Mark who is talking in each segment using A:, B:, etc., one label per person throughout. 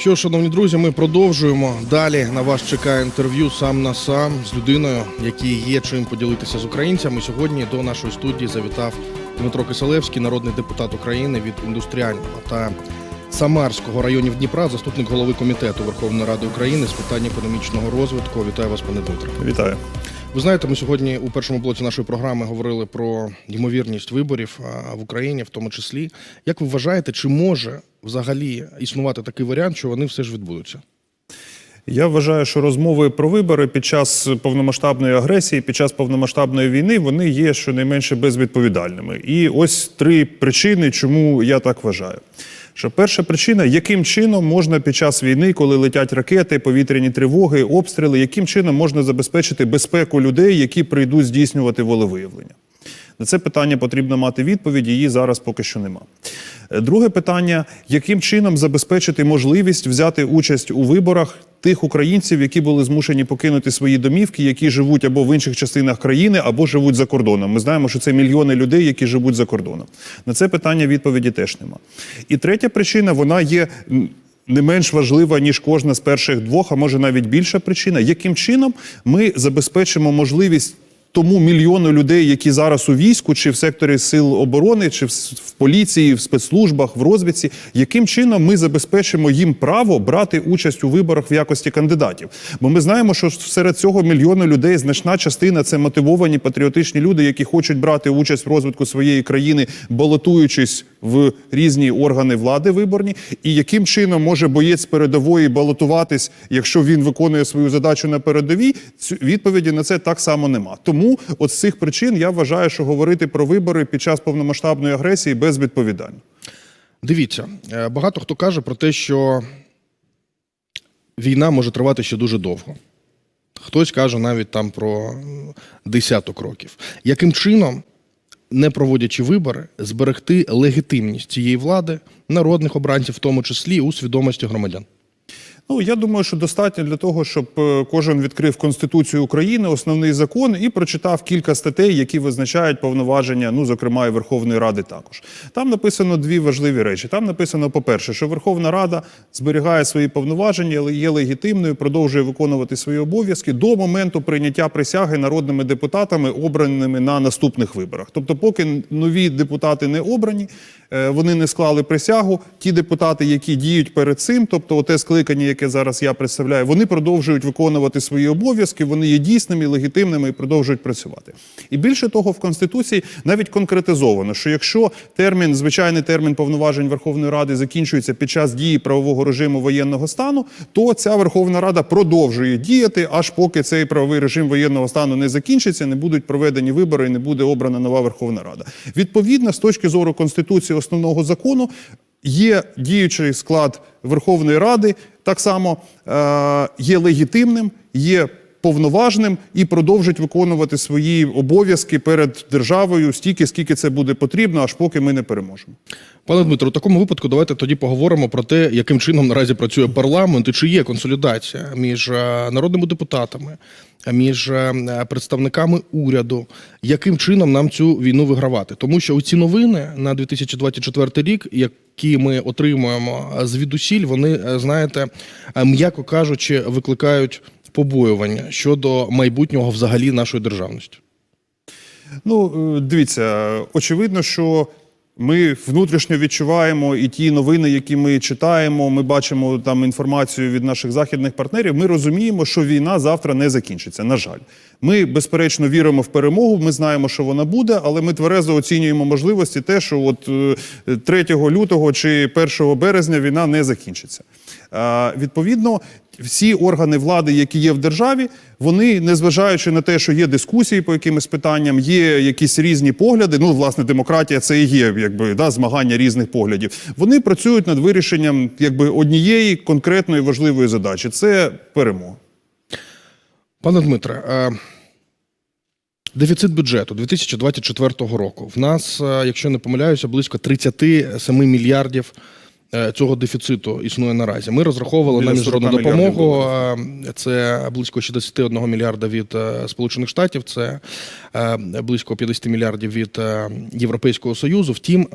A: Що, шановні друзі, ми продовжуємо. Далі на вас чекає інтерв'ю сам на сам з людиною, якій є чим поділитися з українцями. Сьогодні до нашої студії завітав Дмитро Киселевський, народний депутат України від індустріального та Самарського районів Дніпра, заступник голови комітету Верховної Ради України з питань економічного розвитку. Вітаю вас, пане Дмитро.
B: Вітаю.
A: Ви знаєте, ми сьогодні у першому блоці нашої програми говорили про ймовірність виборів в Україні, в тому числі. Як ви вважаєте, чи може взагалі існувати такий варіант, що вони все ж відбудуться?
B: Я вважаю, що розмови про вибори під час повномасштабної агресії, під час повномасштабної війни, вони є щонайменше безвідповідальними. І ось три причини, чому я так вважаю. Що перша причина, яким чином можна під час війни, коли летять ракети, повітряні тривоги, обстріли, яким чином можна забезпечити безпеку людей, які прийдуть здійснювати волевиявлення? На це питання потрібно мати відповідь, її зараз поки що нема. Друге питання: яким чином забезпечити можливість взяти участь у виборах тих українців, які були змушені покинути свої домівки, які живуть або в інших частинах країни, або живуть за кордоном. Ми знаємо, що це мільйони людей, які живуть за кордоном. На це питання відповіді теж нема. І третя причина вона є. Не менш важлива ніж кожна з перших двох, а може навіть більша причина, яким чином ми забезпечимо можливість тому мільйону людей, які зараз у війську, чи в секторі сил оборони, чи в, поліції, в спецслужбах, в розвідці, яким чином ми забезпечимо їм право брати участь у виборах в якості кандидатів? Бо ми знаємо, що серед цього мільйону людей значна частина це мотивовані патріотичні люди, які хочуть брати участь в розвитку своєї країни, балотуючись в різні органи влади виборні, і яким чином може боєць передової балотуватись, якщо він виконує свою задачу на передовій, відповіді на це так само нема. Тому от з цих причин я вважаю, що говорити про вибори під час повномасштабної агресії безвідповідально.
A: Дивіться, е, багато хто каже про те, що війна може тривати ще дуже довго. Хтось каже навіть там про десяток років. Яким чином, не проводячи вибори, зберегти легітимність цієї влади, народних обранців, в тому числі у свідомості громадян?
B: Ну я думаю, що достатньо для того, щоб е, кожен відкрив Конституцію України, основний закон, і прочитав кілька статей, які визначають повноваження, ну зокрема і Верховної Ради також. Там написано дві важливі речі. Там написано, по-перше, що Верховна Рада зберігає свої повноваження, але є легітимною, продовжує виконувати свої обов'язки до моменту прийняття присяги народними депутатами, обраними на наступних виборах. Тобто, поки нові депутати не обрані, е, вони не склали присягу. Ті депутати, які діють перед цим, тобто те скликання, яке зараз я представляю, вони продовжують виконувати свої обов'язки, вони є дійсними, легітимними і продовжують працювати. І більше того, в Конституції навіть конкретизовано, що якщо термін, звичайний термін повноважень Верховної Ради закінчується під час дії правового режиму воєнного стану, то ця Верховна Рада продовжує діяти, аж поки цей правовий режим воєнного стану не закінчиться, не будуть проведені вибори і не буде обрана нова Верховна Рада. Відповідно, з точки зору Конституції основного закону. Є діючий склад Верховної Ради, так само е, є легітимним, є повноважним і продовжить виконувати свої обов'язки перед державою стільки, скільки це буде потрібно, аж поки ми не переможемо.
A: Пане Дмитро, у такому випадку давайте тоді поговоримо про те, яким чином наразі працює парламент і чи є консолідація між е, народними депутатами, між е, представниками уряду, яким чином нам цю війну вигравати. Тому що ці новини на 2024 рік, які ми отримуємо звідусіль, вони, е, знаєте, м'яко кажучи, викликають побоювання щодо майбутнього взагалі нашої державності.
B: Ну, е, дивіться, очевидно, що ми внутрішньо відчуваємо і ті новини, які ми читаємо, ми бачимо там інформацію від наших західних партнерів. Ми розуміємо, що війна завтра не закінчиться. На жаль, ми безперечно віримо в перемогу. Ми знаємо, що вона буде, але ми тверезо оцінюємо можливості, те, що от е, 3 лютого чи 1 березня війна не закінчиться. Е, Відповідно, всі органи влади, які є в державі, вони, незважаючи на те, що є дискусії по якимось питанням, є якісь різні погляди. Ну, власне, демократія це і є, якби да, змагання різних поглядів. Вони працюють над вирішенням якби однієї конкретної важливої задачі це перемога.
A: Пане Дмитре, е, дефіцит бюджету 2024 року. В нас, е, якщо не помиляюся, близько 37 мільярдів цього дефіциту існує наразі. Ми розраховували на міжнародну допомогу. е, Це близько 61 мільярда від е, Сполучених Штатів, це е, близько 50 мільярдів від е, Європейського Союзу. Втім,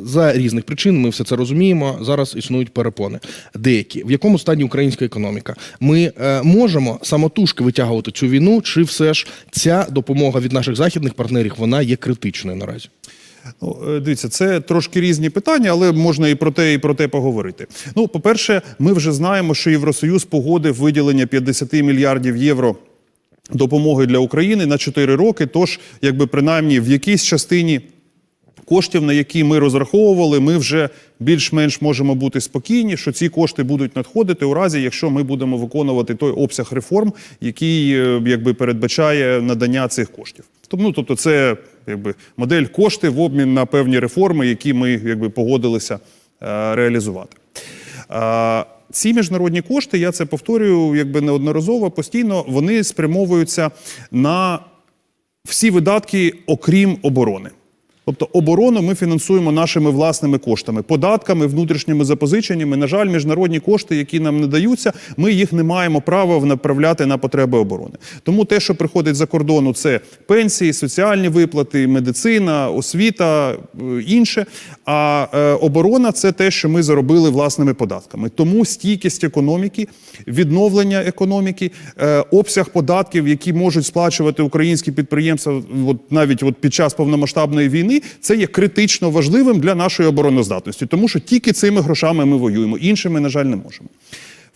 A: За різних причин ми все це розуміємо. Зараз існують перепони. Деякі в якому стані українська економіка? Ми е, можемо самотужки витягувати цю війну, чи все ж ця допомога від наших західних партнерів вона є критичною наразі?
B: Ну, е, дивіться, це трошки різні питання, але можна і про те, і про те поговорити. Ну, по-перше, ми вже знаємо, що Євросоюз погодив виділення 50 мільярдів євро. Допомоги для України на 4 роки. Тож, якби принаймні в якійсь частині коштів, на які ми розраховували, ми вже більш-менш можемо бути спокійні, що ці кошти будуть надходити у разі, якщо ми будемо виконувати той обсяг реформ, який е, якби передбачає надання цих коштів. Ну, тобто, це якби модель кошти в обмін на певні реформи, які ми якби погодилися е, реалізувати. Е, ці міжнародні кошти, я це повторюю, якби неодноразово постійно, вони спрямовуються на всі видатки, окрім оборони. Тобто оборону ми фінансуємо нашими власними коштами, податками, внутрішніми запозиченнями. На жаль, міжнародні кошти, які нам не даються, ми їх не маємо права направляти на потреби оборони. Тому те, що приходить за кордону, це пенсії, соціальні виплати, медицина, освіта, е, інше. А е, оборона це те, що ми заробили власними податками. Тому стійкість економіки, відновлення економіки, е, обсяг податків, які можуть сплачувати українські підприємства, от навіть от під час повномасштабної війни, це є критично важливим для нашої обороноздатності, тому що тільки цими грошами ми воюємо, іншими, на жаль, не можемо.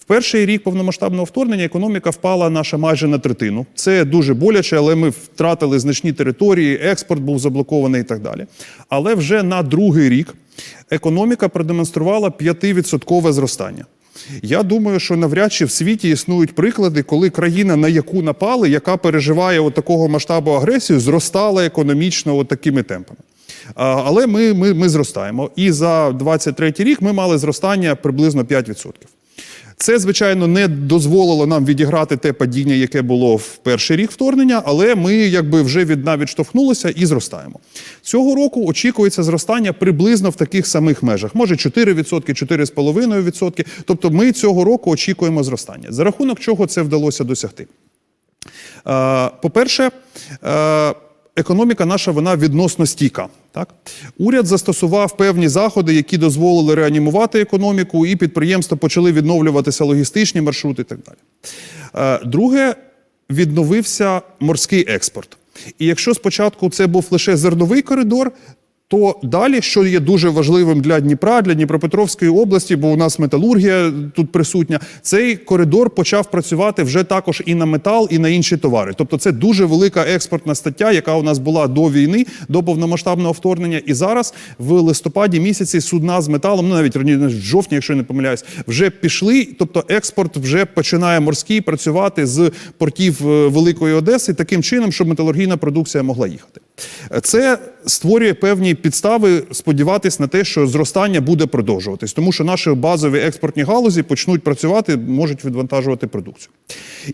B: В перший рік повномасштабного вторгнення економіка впала наша майже на третину. Це дуже боляче, але ми втратили значні території, експорт був заблокований і так далі. Але вже на другий рік економіка продемонструвала 5% зростання. Я думаю, що навряд чи в світі існують приклади, коли країна, на яку напали, яка переживає от такого масштабу агресію, зростала економічно от такими темпами. Але ми, ми, ми зростаємо. І за 23 рік ми мали зростання приблизно 5%. Це, звичайно, не дозволило нам відіграти те падіння, яке було в перший рік вторгнення, але ми якби вже від навіть штовхнулися і зростаємо. Цього року очікується зростання приблизно в таких самих межах. Може 4%, 4,5%. Тобто ми цього року очікуємо зростання. За рахунок чого це вдалося досягти? По-перше, економіка наша вона відносно стійка. Так? Уряд застосував певні заходи, які дозволили реанімувати економіку, і підприємства почали відновлюватися логістичні маршрути і так далі. Е, Друге, відновився морський експорт. І якщо спочатку це був лише зерновий коридор, то далі, що є дуже важливим для Дніпра, для Дніпропетровської області, бо у нас металургія тут присутня, цей коридор почав працювати вже також і на метал, і на інші товари. Тобто, це дуже велика експортна стаття, яка у нас була до війни, до повномасштабного вторгнення. І зараз в листопаді місяці судна з металом, ну навіть раніше жовтні, якщо я не помиляюсь, вже пішли. Тобто, експорт вже починає морський працювати з портів е, Великої Одеси таким чином, щоб металургійна продукція могла їхати. Це створює певні підстави сподіватись на те, що зростання буде продовжуватись, тому що наші базові експортні галузі почнуть працювати, можуть відвантажувати продукцію.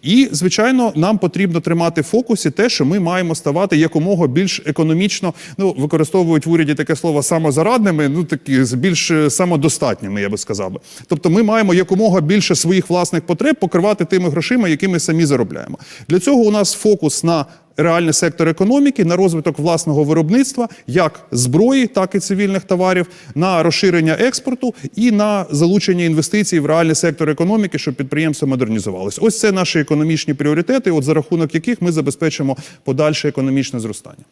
B: І, звичайно, нам потрібно тримати в фокусі те, що ми маємо ставати якомога більш економічно, ну використовують в уряді таке слово самозарадними, ну такі більш е, самодостатніми, я би сказав. Тобто, ми маємо якомога більше своїх власних потреб покривати тими грошима, які ми самі заробляємо. Для цього у нас фокус на реальний сектор економіки, на розвиток власного виробництва, як зброї, так і цивільних товарів, на розширення експорту і на залучення інвестицій в реальний сектор економіки, щоб підприємства модернізувалися. Ось це наші економічні пріоритети, от за рахунок яких ми забезпечимо подальше економічне зростання.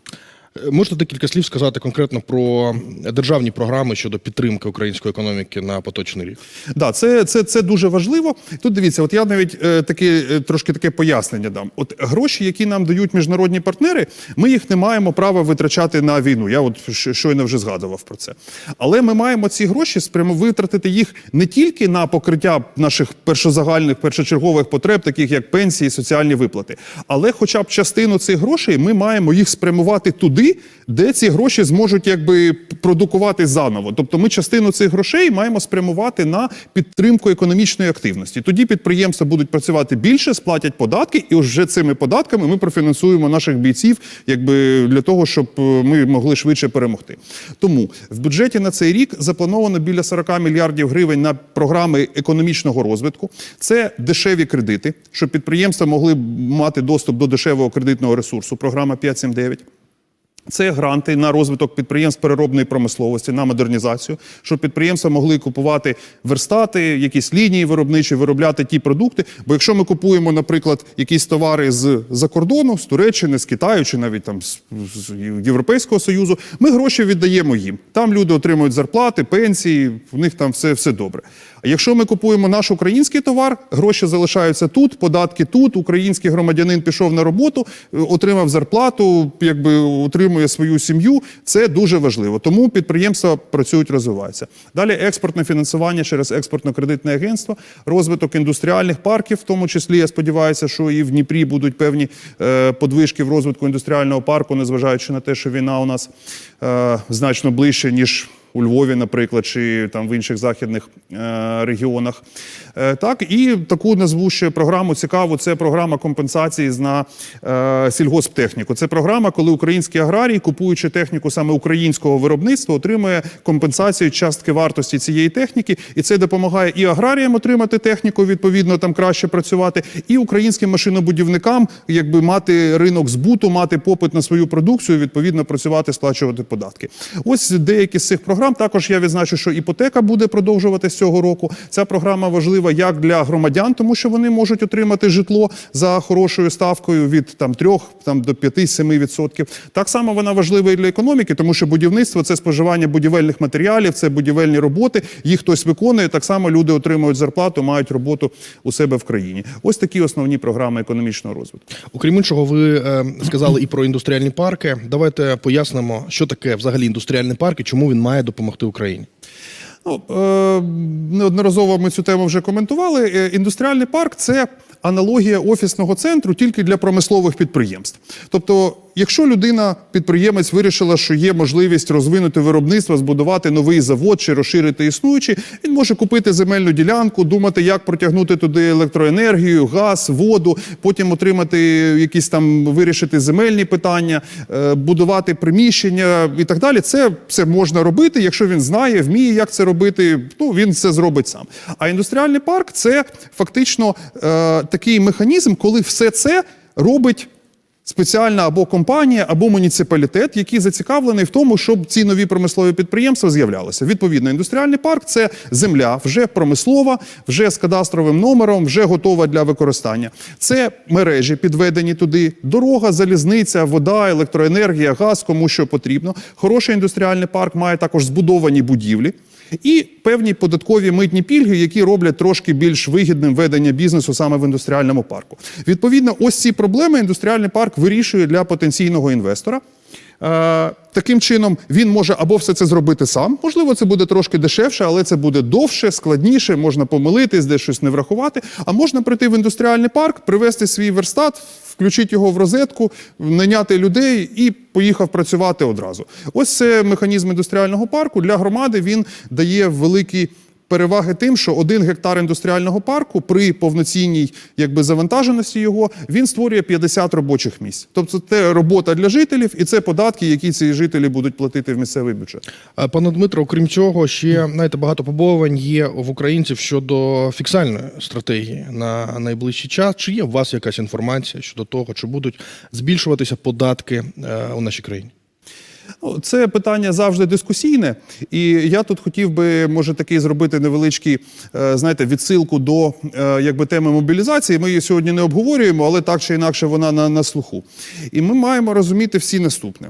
A: Можете декілька слів сказати конкретно про державні програми щодо підтримки української економіки на поточний рік?
B: Да, це, це, це дуже важливо. Тут дивіться, от я навіть е, таке, трошки таке пояснення дам. От гроші, які нам дають міжнародні партнери, ми їх не маємо права витрачати на війну. Я от щойно вже згадував про це. Але ми маємо ці гроші спрямо витратити їх не тільки на покриття наших першозагальних, першочергових потреб, таких як пенсії, соціальні виплати, але хоча б частину цих грошей ми маємо їх спрямувати туди, де ці гроші зможуть якби продукувати заново. Тобто ми частину цих грошей маємо спрямувати на підтримку економічної активності. Тоді підприємства будуть працювати більше, сплатять податки, і вже цими податками ми профінансуємо наших бійців, якби для того, щоб е, ми могли швидше перемогти. Тому в бюджеті на цей рік заплановано біля 40 мільярдів гривень на програми економічного розвитку. Це дешеві кредити, щоб підприємства могли мати доступ до дешевого кредитного ресурсу. Програма 579. Це гранти на розвиток підприємств переробної промисловості, на модернізацію, щоб підприємства могли купувати верстати, якісь лінії виробничі, виробляти ті продукти. Бо якщо ми купуємо, наприклад, якісь товари з за кордону, з Туреччини, з Китаю чи навіть там з, з Європейського Союзу, ми гроші віддаємо їм. Там люди отримують зарплати, пенсії, в них там все, все добре. А якщо ми купуємо наш український товар, гроші залишаються тут, податки тут. Український громадянин пішов на роботу, е, отримав зарплату, якби утримує свою сім'ю. Це дуже важливо. Тому підприємства працюють, розвиваються. Далі експортне фінансування через експортно-кредитне агентство, розвиток індустріальних парків, в тому числі я сподіваюся, що і в Дніпрі будуть певні е, подвижки в розвитку індустріального парку, незважаючи на те, що війна у нас е, значно ближче ніж у Львові, наприклад, чи там в інших західних е, регіонах. Е, так, і таку назву ще програму цікаву. Це програма компенсації на е, сільгосптехніку. Це програма, коли український аграрій, купуючи техніку саме українського виробництва, отримує компенсацію частки вартості цієї техніки, і це допомагає і аграріям отримати техніку, відповідно там краще працювати, і українським машинобудівникам, якби мати ринок збуту, мати попит на свою продукцію, відповідно працювати, сплачувати податки. Ось деякі з цих програм. Також я відзначу, що іпотека буде продовжуватись цього року. Ця програма важлива як для громадян, тому що вони можуть отримати житло за хорошою ставкою від там 3 там, до 5-7 відсотків. Так само вона важлива і для економіки, тому що будівництво це споживання будівельних матеріалів, це будівельні роботи. Їх хтось виконує. Так само люди отримують зарплату, мають роботу у себе в країні. Ось такі основні програми економічного розвитку.
A: Окрім іншого, ви е, сказали і про індустріальні парки. Давайте пояснимо, що таке взагалі індустріальний парк і чому він має допомогти Україні.
B: Ну, е, неодноразово ми цю тему вже коментували. Е, Індустріальний парк це аналогія офісного центру тільки для промислових підприємств. Тобто, якщо людина, підприємець, вирішила, що є можливість розвинути виробництво, збудувати новий завод чи розширити існуючий, він може купити земельну ділянку, думати, як протягнути туди електроенергію, газ, воду, потім отримати якісь там вирішити земельні питання, е, будувати приміщення і так далі. Це все можна робити, якщо він знає, вміє, як це робити. Ну він це зробить сам. А індустріальний парк це фактично е, такий механізм, коли все це робить. Спеціальна або компанія, або муніципалітет, який зацікавлений в тому, щоб ці нові промислові підприємства з'являлися. Відповідно, індустріальний парк це земля вже промислова, вже з кадастровим номером, вже готова для використання. Це мережі підведені туди, дорога, залізниця, вода, електроенергія, газ, кому що потрібно. Хороший індустріальний парк має також збудовані будівлі. І певні податкові митні пільги, які роблять трошки більш вигідним ведення бізнесу саме в індустріальному парку. Відповідно, ось ці проблеми індустріальний парк вирішує для потенційного інвестора. Е, таким чином він може або все це зробити сам. Можливо, це буде трошки дешевше, але це буде довше, складніше. Можна помилитись, десь щось не врахувати. А можна прийти в індустріальний парк, привезти свій верстат, включити його в розетку, наняти людей і поїхав працювати одразу. Ось це механізм індустріального парку для громади. Він дає великі. Переваги тим, що один гектар індустріального парку при повноцінній якби завантаженості його він створює 50 робочих місць. Тобто це робота для жителів, і це податки, які ці жителі будуть платити в місцевий бюджет.
A: А, Пане Дмитро, окрім цього, ще знаєте, багато побоювань є в українців щодо фіксальної стратегії на найближчий час. Чи є у вас якась інформація щодо того, чи будуть збільшуватися податки е, у нашій країні?
B: Ну, Це питання завжди дискусійне, і я тут хотів би, може, такий зробити невеличкий, е, знаєте, відсилку до е, якби теми мобілізації. Ми її сьогодні не обговорюємо, але так чи інакше вона на, на слуху. І ми маємо розуміти всі наступне.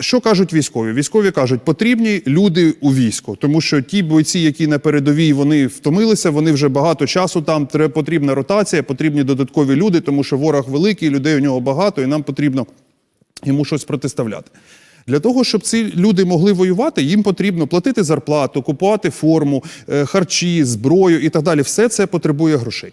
B: Що кажуть військові? Військові кажуть, потрібні люди у війську, тому що ті бойці, які на передовій, вони втомилися, вони вже багато часу там. Потрібна ротація, потрібні додаткові люди, тому що ворог великий, людей у нього багато, і нам потрібно йому щось протиставляти. Для того, щоб ці люди могли воювати, їм потрібно платити зарплату, купувати форму, е, харчі, зброю і так далі. Все це потребує грошей.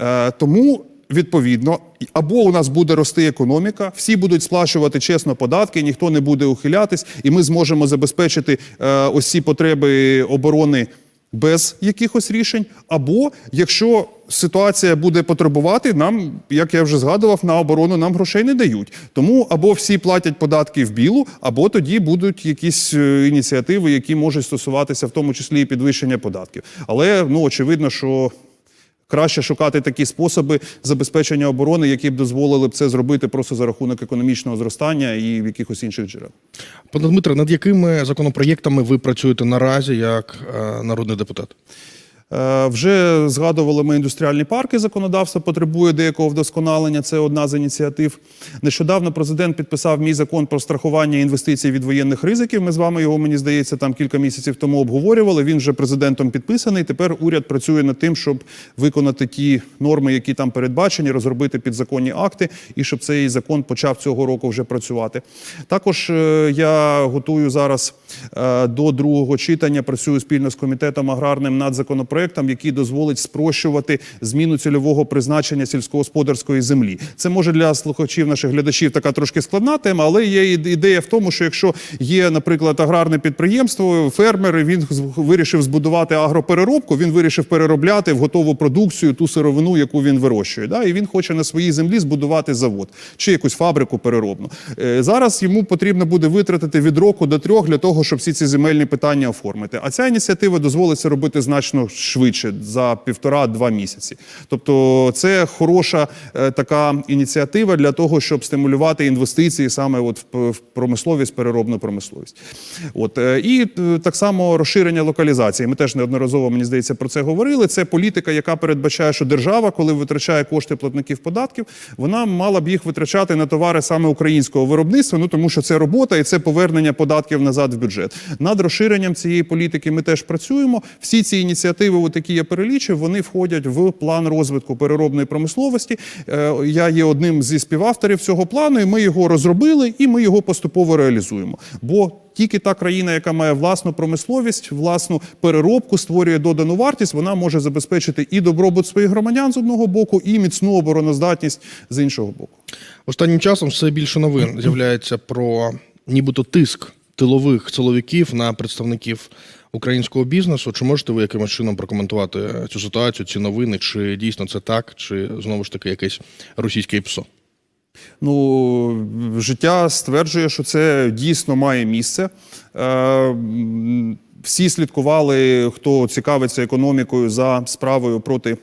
B: Е, Тому. Відповідно, або у нас буде рости економіка, всі будуть сплачувати чесно податки, ніхто не буде ухилятись, і ми зможемо забезпечити е, ось ці потреби оборони без якихось рішень. Або якщо ситуація буде потребувати, нам, як я вже згадував, на оборону нам грошей не дають. Тому або всі платять податки в білу, або тоді будуть якісь е, ініціативи, які можуть стосуватися в тому числі і підвищення податків. Але ну очевидно, що краще шукати такі способи забезпечення оборони, які б дозволили б це зробити просто за рахунок економічного зростання і в якихось інших джерел.
A: Пане Дмитре, над якими законопроєктами ви працюєте наразі як е, народний депутат?
B: Е, Вже згадували ми індустріальні парки. Законодавство потребує деякого вдосконалення. Це одна з ініціатив. Нещодавно президент підписав мій закон про страхування інвестицій від воєнних ризиків. Ми з вами його, мені здається, там кілька місяців тому обговорювали. Він вже президентом підписаний. Тепер уряд працює над тим, щоб виконати ті норми, які там передбачені, розробити підзаконні акти, і щоб цей закон почав цього року вже працювати. Також е, я готую зараз е, до другого читання. Працюю спільно з комітетом аграрним над законопроектом, який дозволить спрощувати зміну цільового призначення сільськогосподарської землі. Це може для слухачів наших глядачів така трошки складна тема, але є ідея в тому, що якщо є, наприклад, аграрне підприємство, фермер, він вирішив збудувати агропереробку, він вирішив переробляти в готову продукцію ту сировину, яку він вирощує. Да? І він хоче на своїй землі збудувати завод чи якусь фабрику переробну. Е, Зараз йому потрібно буде витратити від року до трьох для того, щоб всі ці земельні питання оформити. А ця ініціатива дозволить це робити значно швидше за півтора-два місяці. Тобто, це хороша е, така ініціатива для того, щоб стимулювати інвестиції саме от в, в промисловість, переробну промисловість. От е, і е, так само розширення локалізації. Ми теж неодноразово мені здається про це говорили. Це політика, яка передбачає, що держава, коли витрачає кошти платників податків, вона мала б їх витрачати на товари саме українського виробництва. Ну тому що це робота і це повернення податків назад в бюджет. Над розширенням цієї політики ми теж працюємо. Всі ці ініціативи, от які я перелічив, вони входять в план розвитку переробної промисловості. Е, Я є одним зі співавторів цього плану, і ми його розробили, і ми його поступово реалізуємо. Бо тільки та країна, яка має власну промисловість, власну переробку, створює додану вартість, вона може забезпечити і добробут своїх громадян з одного боку, і міцну обороноздатність з іншого боку.
A: Останнім часом все більше новин з'являється про нібито тиск тилових силовиків на представників українського бізнесу. Чи можете ви якимось чином прокоментувати цю ситуацію, ці новини? Чи дійсно це так, чи знову ж таки якесь російське ПСО?
B: Ну, життя стверджує, що це дійсно має місце. Е, Всі слідкували, хто цікавиться економікою за справою проти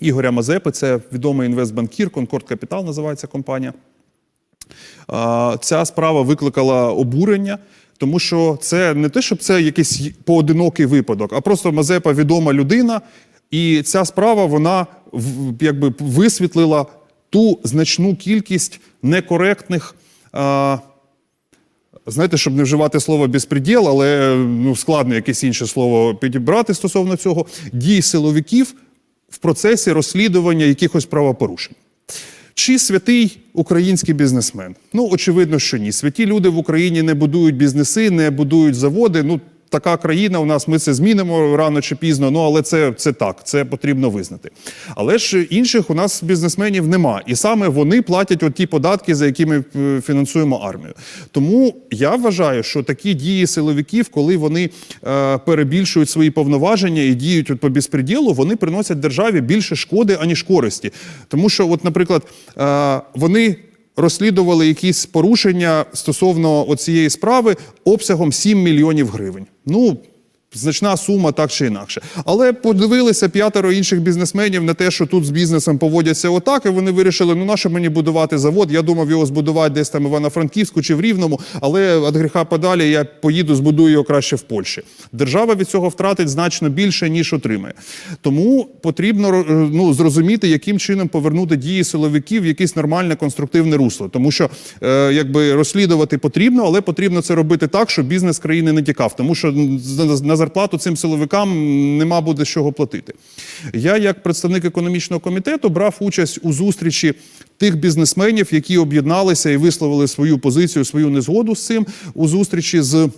B: Ігоря Мазепи. Це відомий інвестбанкір, Конкорд Капітал називається компанія. А, Ця справа викликала обурення, тому що це не те, щоб це якийсь поодинокий випадок, а просто Мазепа відома людина, і ця справа вона якби висвітлила ту значну кількість некоректних. а, Знаєте, щоб не вживати слово безпреділ, але ну, складно якесь інше слово підібрати стосовно цього, дій силовиків в процесі розслідування якихось правопорушень. Чи святий український бізнесмен? Ну, очевидно, що ні. Святі люди в Україні не будують бізнеси, не будують заводи. Ну, така країна у нас, ми це змінимо рано чи пізно, ну але це, це так, це потрібно визнати. Але ж інших у нас бізнесменів нема. І саме вони платять от ті податки, за які ми е, фінансуємо армію. Тому я вважаю, що такі дії силовиків, коли вони е, перебільшують свої повноваження і діють от по безпреділу, вони приносять державі більше шкоди, аніж користі. Тому що, от, наприклад, е, вони розслідували якісь порушення стосовно цієї справи обсягом 7 мільйонів гривень. Ну, значна сума так чи інакше. Але подивилися п'ятеро інших бізнесменів на те, що тут з бізнесом поводяться отак, і вони вирішили, ну нащо мені будувати завод? Я думав його збудувати десь там Івано-Франківську чи в Рівному, але від гріха подалі я поїду, збудую його краще в Польщі. Держава від цього втратить значно більше, ніж отримає. Тому потрібно е, ну, зрозуміти, яким чином повернути дії силовиків в якесь нормальне конструктивне русло. Тому що е, якби розслідувати потрібно, але потрібно це робити так, щоб бізнес країни не тікав. Тому що на зарплату цим силовикам нема буде з чого платити. Я, як представник економічного комітету, брав участь у зустрічі тих бізнесменів, які об'єдналися і висловили свою позицію, свою незгоду з цим у зустрічі з.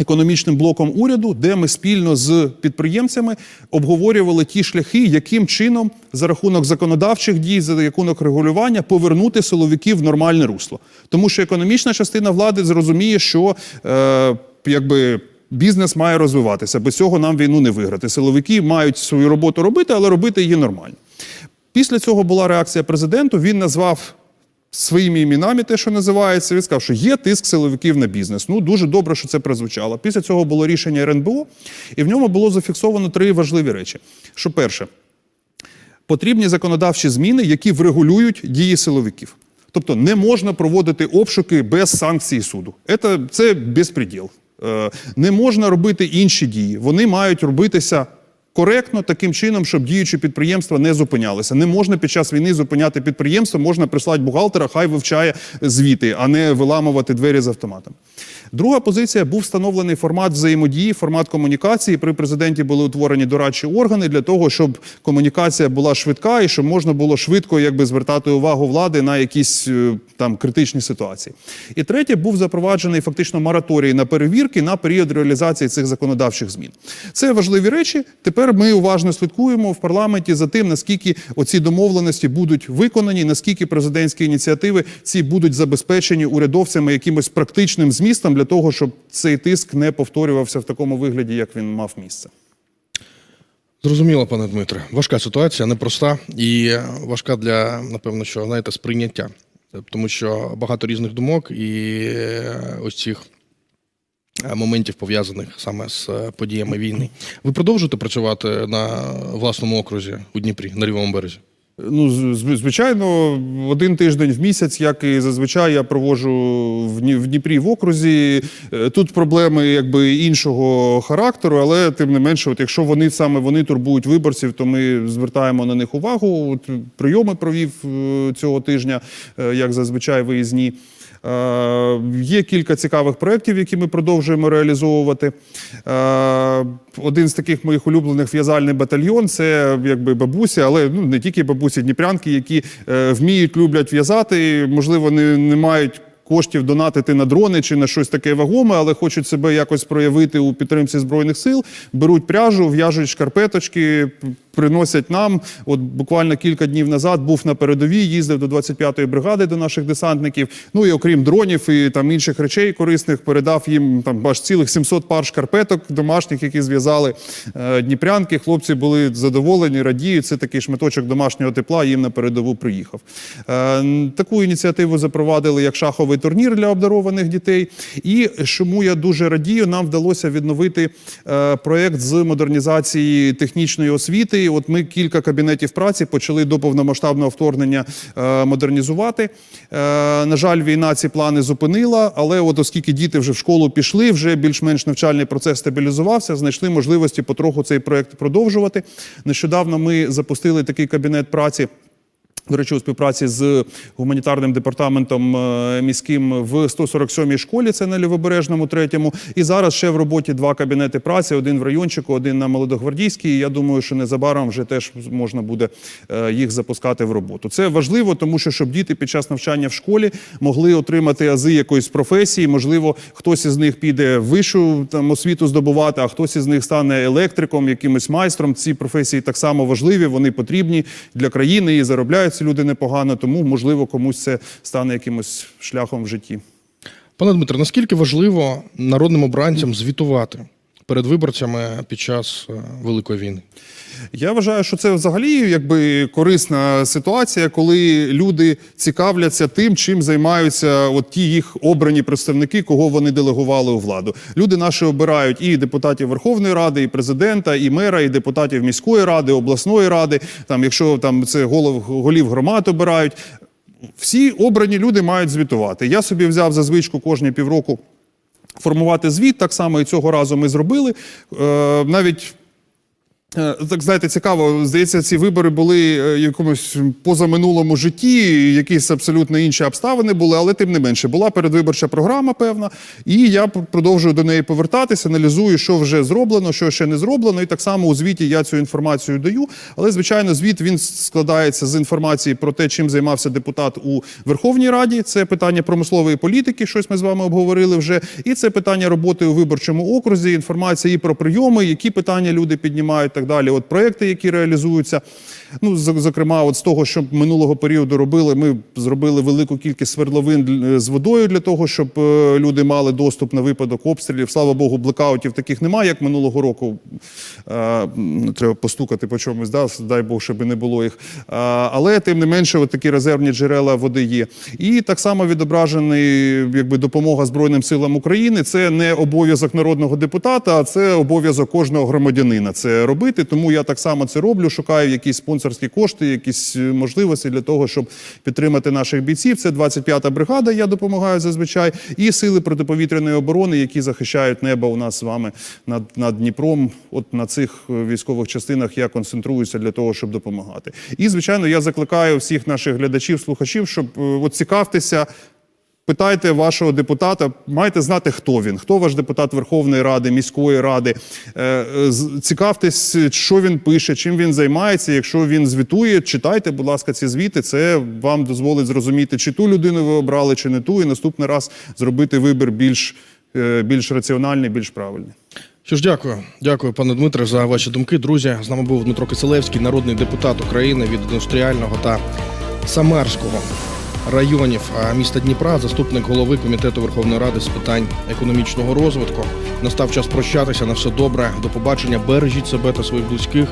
B: Економічним блоком уряду, де ми спільно з підприємцями обговорювали ті шляхи, яким чином за рахунок законодавчих дій, за рахунок регулювання повернути силовиків в нормальне русло. Тому що економічна частина влади зрозуміє, що е, якби. Бізнес має розвиватися, без цього нам війну не виграти. Силовики мають свою роботу робити, але робити її нормально. Після цього була реакція президенту. Він назвав своїми іменами, те, що називається, він сказав, що є тиск силовиків на бізнес. Ну дуже добре, що це прозвучало. Після цього було рішення РНБО, і в ньому було зафіксовано три важливі речі. Що перше, Потрібні законодавчі зміни, які врегулюють дії силовиків. Тобто не можна проводити обшуки без санкції суду. Це, це безпреділ. Е, Не можна робити інші дії. Вони мають робитися коректно таким чином, щоб діючі підприємства не зупинялися. Не можна під час війни зупиняти підприємство, можна прислати бухгалтера, хай вивчає звіти, а не виламувати двері з автоматом. Друга позиція був встановлений формат взаємодії, формат комунікації. При президенті були утворені дорадчі органи для того, щоб комунікація була швидка і щоб можна було швидко якби звертати увагу влади на якісь е, там критичні ситуації. І третє був запроваджений фактично мораторій на перевірки на період реалізації цих законодавчих змін. Це важливі речі. Тепер ми уважно слідкуємо в парламенті за тим, наскільки оці домовленості будуть виконані, наскільки президентські ініціативи ці будуть забезпечені урядовцями якимось практичним змістом для того, щоб цей тиск не повторювався в такому вигляді, як він мав місце.
A: Зрозуміло, пане Дмитре. Важка ситуація, непроста і важка для, напевно, що знаєте, сприйняття. Тому що багато різних думок і е, ось цих е, моментів пов'язаних саме з е, подіями війни. Ви продовжуєте працювати на власному окрузі у Дніпрі, на лівому березі?
B: Ну, звичайно, один тиждень в місяць, як і зазвичай, я проводжу в Дніпрі в окрузі. Е, Тут проблеми якби іншого характеру, але тим не менше, от якщо вони саме вони турбують виборців, то ми звертаємо на них увагу. От прийоми провів е, цього тижня, е, як зазвичай виїзні. Е, Є кілька цікавих проєктів, які ми продовжуємо реалізовувати. Е, Один з таких моїх улюблених в'язальний батальйон це якби бабусі, але ну не тільки бабусі, дніпрянки, які е, вміють, люблять в'язати, можливо, не, не мають. Коштів донатити на дрони чи на щось таке вагоме, але хочуть себе якось проявити у підтримці збройних сил. Беруть пряжу, в'яжуть шкарпеточки, приносять нам. От буквально кілька днів назад був на передовій, їздив до 25-ї бригади до наших десантників. Ну і окрім дронів і там інших речей корисних, передав їм там аж цілих 700 пар шкарпеток домашніх, які зв'язали е, дніпрянки. Хлопці були задоволені, радіють. Це такий шматочок домашнього тепла. Їм на передову приїхав. Е, Таку ініціативу запровадили як шаховий турнір для обдарованих дітей. І чому я дуже радію, нам вдалося відновити е, проект з модернізації технічної освіти. От ми кілька кабінетів праці почали до повномасштабного вторгнення е, модернізувати. Е, на жаль, війна ці плани зупинила, але от оскільки діти вже в школу пішли, вже більш-менш навчальний процес стабілізувався, знайшли можливості потроху цей проект продовжувати. Нещодавно ми запустили такий кабінет праці. До речі, у співпраці з гуманітарним департаментом е, міським в 147-й школі, це на лівобережному третьому. І зараз ще в роботі два кабінети праці: один в райончику, один на молодогвардійській. Я думаю, що незабаром вже теж можна буде е, їх запускати в роботу. Це важливо, тому що щоб діти під час навчання в школі могли отримати ази якоїсь професії. Можливо, хтось із них піде в вищу там освіту здобувати, а хтось із них стане електриком, якимось майстром. Ці професії так само важливі, вони потрібні для країни і заробляють ці люди непогано. Тому можливо комусь це стане якимось шляхом в житті.
A: Пане Дмитре, наскільки важливо народним обранцям звітувати перед виборцями під час е, Великої війни?
B: Я вважаю, що це взагалі якби корисна ситуація, коли люди цікавляться тим, чим займаються от ті їх обрані представники, кого вони делегували у владу. Люди наші обирають і депутатів Верховної Ради, і президента, і мера, і депутатів міської ради, обласної ради. Там, якщо там це голов голів громад обирають. Всі обрані люди мають звітувати. Я собі взяв за звичку кожні півроку формувати звіт. Так само і цього разу ми зробили. Е, навіть Так знаєте, цікаво. Здається, ці вибори були е, якомусь позаминулому житті, якісь абсолютно інші обставини були, але тим не менше була передвиборча програма, певна, і я продовжую до неї повертатися, аналізую, що вже зроблено, що ще не зроблено. І так само у звіті я цю інформацію даю. Але звичайно, звіт він складається з інформації про те, чим займався депутат у Верховній Раді. Це питання промислової політики, щось ми з вами обговорили вже. І це питання роботи у виборчому окрузі, інформація і про прийоми, які питання люди піднімають, так далі. От проекти, які реалізуються. Ну, зок- зокрема, от з того, що минулого періоду робили, ми зробили велику кількість свердловин з водою для того, щоб е, люди мали доступ на випадок обстрілів. Слава Богу, блекаутів таких немає, як минулого року. Е, Треба постукати по чомусь, да? дай Бог, щоб не було їх. Е, Але тим не менше, от такі резервні джерела води є. І так само відображений якби допомога Збройним силам України. Це не обов'язок народного депутата, а це обов'язок кожного громадянина це робити. Тому я так само це роблю. Шукаю якісь спонсорські спонсорські кошти, якісь е, можливості для того, щоб підтримати наших бійців. Це 25-та бригада. Я допомагаю зазвичай, і сили протиповітряної оборони, які захищають небо у нас з вами над, над Дніпром. От на цих е, військових частинах я концентруюся для того, щоб допомагати. І звичайно, я закликаю всіх наших глядачів, слухачів, щоб е, от цікавтеся. Питайте вашого депутата, маєте знати, хто він, хто ваш депутат Верховної Ради, міської ради. Е, е, Цікавтесь, що він пише, чим він займається. Якщо він звітує, читайте, будь ласка, ці звіти. Це вам дозволить зрозуміти, чи ту людину ви обрали, чи не ту, і наступний раз зробити вибір більш, е, більш раціональний, більш правильний.
A: Що ж, дякую, дякую, пане Дмитре, за ваші думки. Друзі, з нами був Дмитро Киселевський, народний депутат України від індустріального та Самарського районів міста Дніпра, заступник голови комітету Верховної Ради з питань економічного розвитку. Настав час прощатися на все добре. До побачення. Бережіть себе та своїх близьких.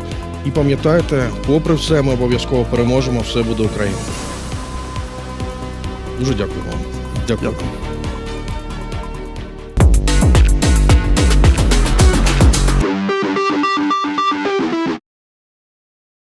A: І пам'ятайте, попри все, ми обов'язково переможемо. Все буде Україна. Дуже дякую вам. Дякую.
B: Дякую.